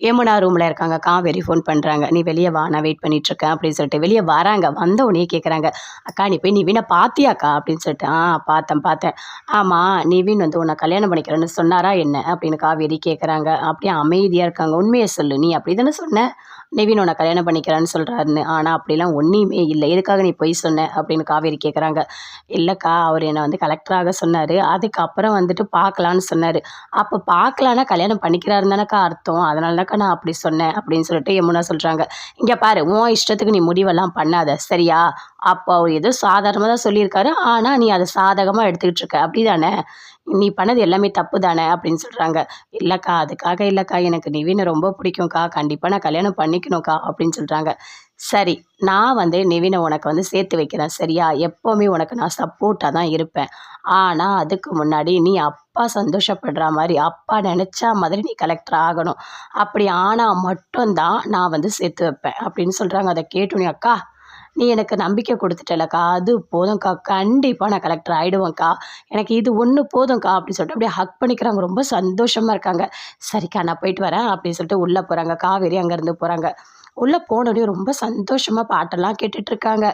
யமுனா ரூமில் இருக்காங்க. காவேரி ஃபோன் பண்ணுறாங்க நீ வெளியே வா நான் வெயிட் பண்ணிகிட்ருக்கேன் அப்படின்னு சொல்லிட்டு வெளியே வராங்க. வந்த உடனே கேட்குறாங்க அக்கா நீ போய் நிவினை பார்த்தியாக்கா அப்படின்னு சொல்லிட்டு ஆ பார்த்தேன் பார்த்தேன். ஆமாம் நிவின் வந்து உன்னை கல்யாணம் பண்ணிக்கிறேன்னு சொன்னாரா என்ன? அப்படின்னு காவேரி கேட்குறாங்க அப்படியே அமைதியாக இருக்காங்க. உண்மையை சொல்லு. நீ அப்படி தானே சொன்ன? நிவின் உன்னை கல்யாணம் பண்ணிக்கிறான்னு சொல்கிறாருன்னு ஆனால் அப்படிலாம் ஒன்றுமே இல்லை. எதுக்காக நீ பொய் சொன்ன? அப்படின்னு காவேரி கேட்குறாங்க இல்லைக்கா அவர் என்னை வந்து கலெக்டராக சொன்னார். அதுக்கப்புறம் வந்துட்டு பார்க்கலான்னு சொன்னார். அப்போ பார்க்கலான்னா கல்யாணம் பண்ணிக்கிறாருன்னு தானேக்கா அர்த்தம். அதனால தான்க்கா நான் அப்படி சொன்னேன் அப்படின்னு சொல்லிட்டு யமுனா சொல்கிறாங்க இங்கே பாரு உன் இஷ்டத்துக்கு நீ முடிவெல்லாம் பண்ணாத. சரியா? அப்போ அவர் ஏதோ சாதாரணமாக தான் சொல்லியிருக்காரு. ஆனால் நீ அதை சாதகமாக எடுத்துக்கிட்டு இருக்க. அப்படி தானே நீ பண்ணது எல்லாமே தப்பு தானே அப்படின்னு சொல்கிறாங்க இல்லைக்கா அதுக்காக இல்லைக்கா எனக்கு நிவினை ரொம்ப பிடிக்கும்க்கா. கண்டிப்பாக நான் கல்யாணம் பண்ணிக்கணும்க்கா அப்படின்னு சொல்கிறாங்க சரி நான் வந்து நிவினை உனக்கு வந்து சேர்த்து வைக்கிறேன் சரியா? எப்போவுமே உனக்கு நான் சப்போர்ட்டாக தான் இருப்பேன். ஆனால் அதுக்கு முன்னாடி நீ அப்பா சந்தோஷப்படுற மாதிரி அப்பா நினச்சா மாதிரி நீ கலெக்டர் ஆகணும். அப்படி ஆனால் மட்டும்தான் நான் வந்து சேர்த்து வைப்பேன் அப்படின்னு சொல்கிறாங்க அதை கேட்டுனே அக்கா நீ எனக்கு நம்பிக்கை கொடுத்துட்டலக்கா. அது போதும்க்கா. கண்டிப்பாக நான் கலெக்டர் ஆகிடுவேன்க்கா எனக்கு இது ஒன்று போதும்க்கா அப்படின்னு சொல்லிட்டு அப்படியே ஹக் பண்ணிக்கிறாங்க ரொம்ப சந்தோஷமாக இருக்காங்க. சரிக்கா நான் போயிட்டு வரேன் அப்படின்னு சொல்லிட்டு உள்ளே போகிறாங்க காவேரி அங்கேருந்து போகிறாங்க உள்ளே போனோடனே ரொம்ப சந்தோஷமாக பாட்டெல்லாம் கேட்டுட்ருக்காங்க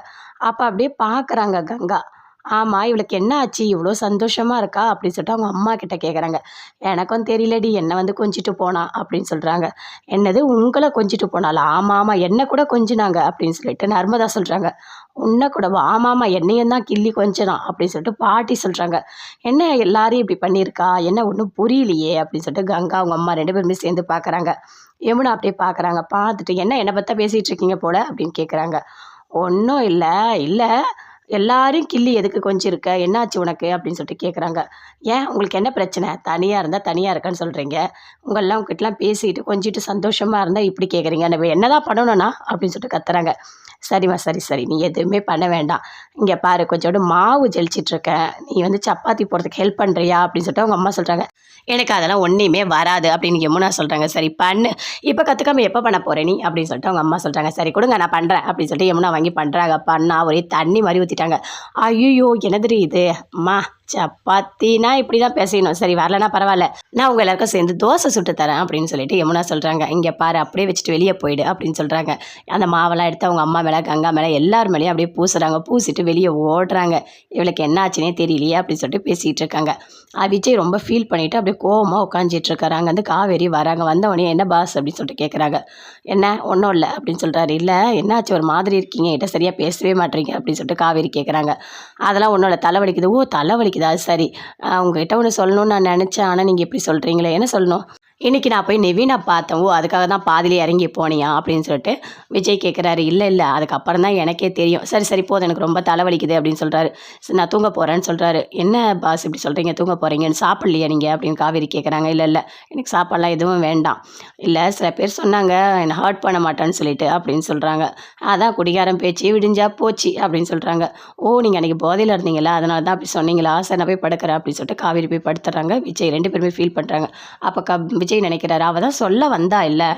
அப்போ அப்படியே பார்க்குறாங்க கங்கா. ஆமாம் இவளுக்கு என்ன ஆச்சு? இவ்வளோ சந்தோஷமாக இருக்கா? அப்படின்னு சொல்லிட்டு அவங்க அம்மா கிட்ட கேட்குறாங்க எனக்கும் தெரியலடி என்னை வந்து கொஞ்சிட்டு போனா அப்படின்னு சொல்கிறாங்க என்னது உங்களை கொஞ்சிட்டு போனால ஆமாம் ஆமாம் என்னை கூட கொஞ்சினாங்க அப்படின்னு சொல்லிட்டு நர்மதா சொல்கிறாங்க உன்னை கூட ஆமாம் என்னையும் தான் கிள்ளி கொஞ்சனா அப்படின்னு சொல்லிட்டு பாட்டி சொல்கிறாங்க என்ன எல்லாரையும் இப்படி பண்ணியிருக்கா? என்ன ஒன்றும் புரியலையே அப்படின்னு சொல்லிட்டு கங்கா அவங்க அம்மா ரெண்டு பேருமே சேர்ந்து பார்க்குறாங்க யமுனா அப்படியே பார்க்குறாங்க பார்த்துட்டு என்ன என்னை பற்றா பேசிகிட்டு இருக்கீங்க போல? அப்படின்னு கேட்குறாங்க ஒன்றும் இல்லை இல்லை எல்லாரையும் கிள்ளி எதுக்கு கொஞ்சம் இருக்க என்னாச்சு உனக்கு? அப்படின்னு சொல்லிட்டு கேட்குறாங்க ஏன்? உங்களுக்கு என்ன பிரச்சனை? தனியாக இருந்தால் தனியாக இருக்கேன்னு சொல்கிறீங்க உங்களெலாம் உங்ககிட்டலாம் பேசிட்டு கொஞ்சிட்டு சந்தோஷமாக இருந்தால் இப்படி கேட்குறீங்க நம்ம என்ன தான் பண்ணணும்னா? அப்படின்னு சொல்லிட்டு கத்துறாங்க. சரிம்மா சரி சரி. நீ எதுவுமே பண்ண வேண்டாம். இங்கே பாரு கொஞ்சோண்டு மாவு ஜெலிச்சிட்ருக்கேன் நீ வந்து சப்பாத்தி போடுறதுக்கு ஹெல்ப் பண்ணுறியா அப்படின்னு சொல்லிட்டு அவங்க அம்மா சொல்கிறாங்க எனக்கு அதெல்லாம் ஒன்றையுமே வராது அப்படின்னு யமுனா சொல்கிறாங்க சரி பண்ணு. இப்போ கற்றுக்காம எப்போ பண்ண போகிறேன் நீ? அப்படின்னு சொல்லிட்டு அவங்க அம்மா சொல்கிறாங்க சரி கொடுங்க நான் பண்ணுறேன் அப்படின்னு சொல்லிட்டு யமுனா வாங்கி பண்ணுறாங்க பண்ணா ஒரே தண்ணி மாதிரி ஊற்றிட்டாங்க ஐயோ என்னது இது? அம்மா சப்பாத்தினா இப்படி தான் பேசணும் சரி வரலனா பரவாயில்ல. நான் உங்கள் எல்லாருக்கும் சேர்ந்து தோசை சுட்டு தரேன் அப்படின்னு சொல்லிட்டு யமுனா சொல்கிறாங்க இங்கே பாரு அப்படியே வச்சுட்டு வெளியே போயிடு அப்படின்னு சொல்கிறாங்க அந்த மாவெல்லாம் எடுத்து அவங்க அம்மா மேலே கங்கா மேலே எல்லார் மேலேயும் அப்படியே பூசுகிறாங்க பூசிட்டு வெளியே ஓடுறாங்க. இவளுக்கு என்ன ஆச்சுனே தெரியலையே அப்படின்னு சொல்லிட்டு பேசிகிட்டு இருக்காங்க. விஜய் ரொம்ப ஃபீல் பண்ணிவிட்டு அப்படியே கோவமாக உட்காந்துட்டு இருக்காங்க வந்து காவேரி வராங்க. வந்தவொடனே என்ன பாஸ் அப்படின்னு சொல்லிட்டு கேட்குறாங்க என்ன? ஒன்றும் இல்லை அப்படின்னு சொல்கிறாரு இல்லை என்னாச்சு? ஒரு மாதிரி இருக்கீங்க. என்கிட்ட சரியாக பேசவே மாட்டேறீங்க அப்படின்னு சொல்லிட்டு காவேரி கேட்குறாங்க அதெல்லாம் ஒன்றும் இல்லை. தலைவலிக்குது ஓ தலைவலிக்குதா சரி. உங்ககிட்ட ஒன்று சொல்லணும்னு நான் நினச்சேன். ஆனால் நீங்கள் எப்படி சொல்கிறீங்களே என்ன சொல்லணும்? இன்றைக்கி நான் போய் நெவினை பார்த்தேன். ஓ அதுக்காக தான் பாதிலே இறங்கி போனியா? அப்படின்னு சொல்லிட்டு விஜய் கேட்குறாரு இல்லை இல்லை அதுக்கப்புறம் தான் எனக்கே தெரியும். சரி சரி போதும் எனக்கு ரொம்ப தலைவலிக்குது அப்படின்னு சொல்கிறாரு சரி நான் தூங்க போகிறேன்னு சொல்கிறாரு என்ன பாஸ் இப்படி சொல்கிறீங்க தூங்க போகிறீங்கன்னு சாப்பிட்லையா நீங்கள் அப்படின்னு காவேரி கேட்குறாங்க இல்லை இல்லை எனக்கு சாப்பாடெலாம் எதுவும் வேண்டாம். இல்லை சில பேர் சொன்னாங்க என்னை ஹர்ட் பண்ண மாட்டேன்னு சொல்லிட்டு அப்படின்னு சொல்கிறாங்க அதான் குடிகாரம் பேச்சு விடிஞ்சா போச்சு அப்படின்னு சொல்கிறாங்க ஓ நீங்கள் அன்றைக்கி போதையில் இருந்தீங்களா? அதனால தான் அப்படி சொன்னீங்களா? சரி நான் போய் படுக்கிறேன் அப்படின்னு சொல்லிட்டு காவேரி போய் படுத்துறாங்க. விஜய் ரெண்டு பேருமே ஃபீல் பண்ணுறாங்க அப்போ க விஜய் நினைக்கிறாரு. அவள் தான் சொல்ல வந்தா இல்லை.